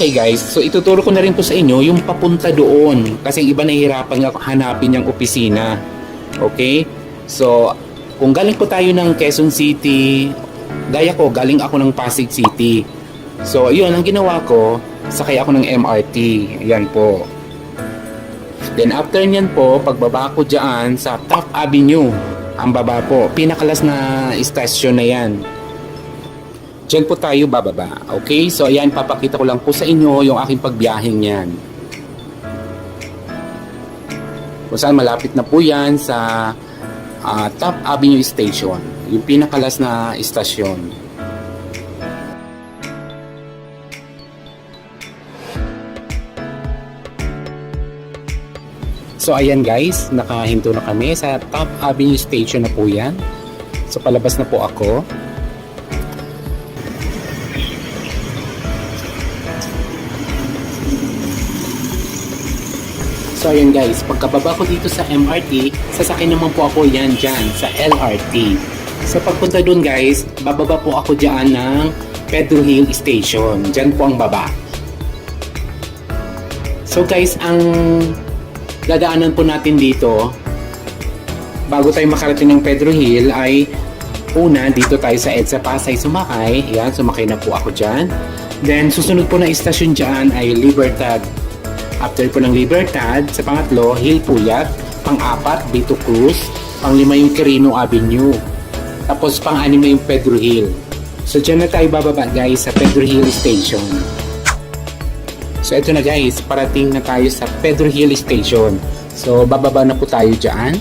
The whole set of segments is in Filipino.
Okay guys, so ituturo ko na rin po sa inyo yung papunta doon. Kasi iba nahihirapan nga hanapin yung opisina. Okay? So, kung galing po tayo ng Quezon City, gaya ko, galing ako ng Pasig City. So, yun, ang ginawa ko, sakay ako ng MRT. Ayan po. Then after nyan po, pagbaba ko dyan sa Top Avenue, ang baba po, pinakalas na istasyon na yan. Diyan po tayo bababa. Okay? So ayan, papakita ko lang po sa inyo yung aking pagbiyaheng yan. Kung saan malapit na po yan sa ah, Top Avenue Station. Yung pinakalas na istasyon. So ayan guys, nakahinto na kami sa Top Avenue Station na po yan. So palabas na po ako. So ayun guys, pagkababa ko dito sa MRT, sasakyan naman po ako yan dyan sa LRT. So pagpunta dun guys, bababa po ako dyan ng Pedro Hill Station. Dyan po ang baba. So guys, ang dadaanan po natin dito, bago tayo makarating ng Pedro Hill ay una, dito tayo sa EDSA Pasay sumakay. Yan, sumakay na po ako dyan. Then, susunod po na istasyon dyan ay Libertad. After po ng Libertad, sa pangatlo, Hill Puyat. Pang-apat, Vito Cruz. Pang-lima yung Quirino Avenue. Tapos pang-anim na yung Pedro Hill. So dyan na tayo bababa guys sa Pedro Hill Station. So ito na guys, parating na tayo sa Pedro Hill Station. So bababa na po tayo dyan.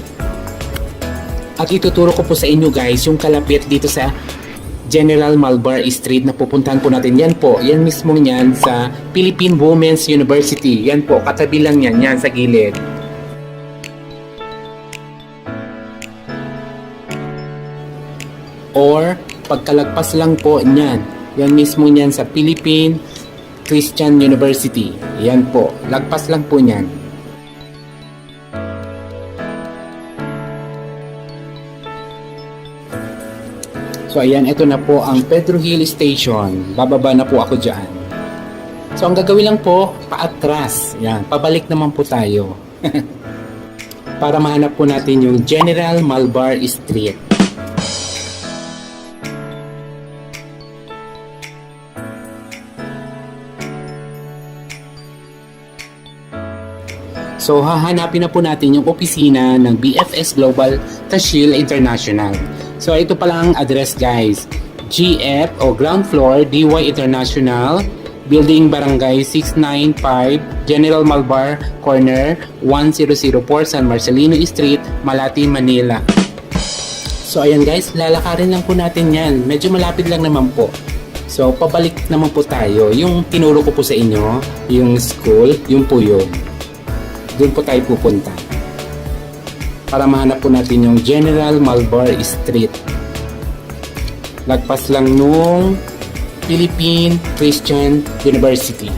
At ituturo ko po sa inyo guys yung kalapit dito sa General Malbar Street na pupuntahan po natin. Yan po, yan mismo yan sa Philippine Women's University. Yan po, katabi lang yan, yan sa gilid. Or pagkalagpas lang po niyan, yan mismo niyan sa Philippine Christian University. Yan po, lagpas lang po niyan. So ayan, ito na po ang Pedro Hill Station. Bababa na po ako dyan. So ang gagawin lang po, paatras. Yan, pabalik naman po tayo. Para mahanap po natin yung General Malbar Street. So hahanapin na po natin yung opisina ng BFS Global Tashil International. So ito pala ang address guys. GF o ground floor DY International Building Barangay 695 General Malbar Corner 1004 San Marcelino Street, Malati, Manila. So ayan guys, lalakarin lang po natin yan. Medyo malapit lang naman po. So pabalik naman po tayo. Yung tinuro ko po sa inyo, yung school, yung yun doon po tayo pupunta para mahanap po natin yung General Malbar Street. Lagpas lang nung Philippine Christian University.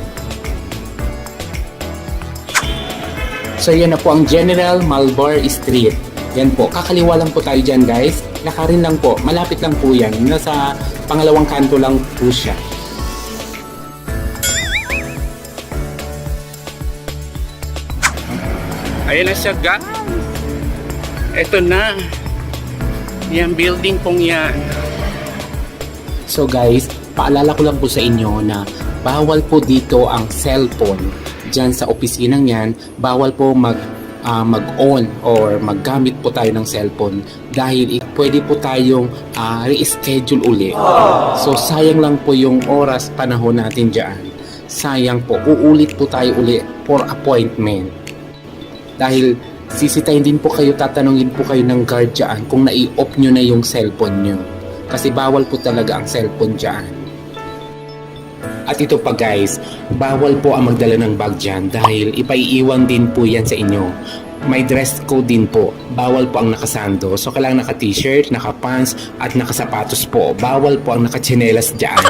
So yan na po ang General Malbar Street. Yan po, kakaliwa lang po tayo dyan guys. Lakarin lang po, malapit lang po yan. Nasa pangalawang kanto lang po siya. Ayan na siya guys. Ito na. Yan building pong yan. So guys, paalala ko lang po sa inyo na bawal po dito ang cellphone. Diyan sa opisinang yan, bawal po mag ah, mag-on or maggamit po tayo ng cellphone dahil pwede po tayong ah, reschedule uli. So sayang lang po yung oras panahon natin diyan. Sayang po, uulit po tayo uli for appointment dahil sisitayin din po kayo, tatanungin po kayo ng guard dyan kung nai-off nyo na yung cellphone nyo. Kasi bawal po talaga ang cellphone dyan. At ito pa guys, bawal po ang magdala ng bag dyan dahil ipaiiwan din po yan sa inyo. May dress code din po. Bawal po ang nakasando. So kailangan naka-t-shirt, naka-pants, at nakasapatos po. Bawal po ang nakatsinelas dyan.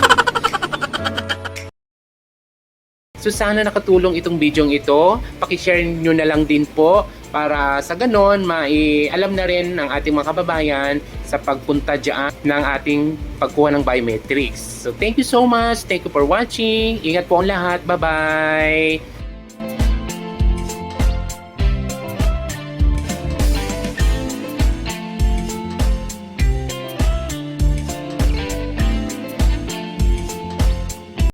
So sana nakatulong itong video ito. Pakishare nyo na lang din po para sa ganon, mai alam na rin ng ating mga kababayan sa pagpunta dyan ng ating pagkuha ng biometrics. So thank you so much. Thank you for watching. Ingat po ang lahat. Bye-bye.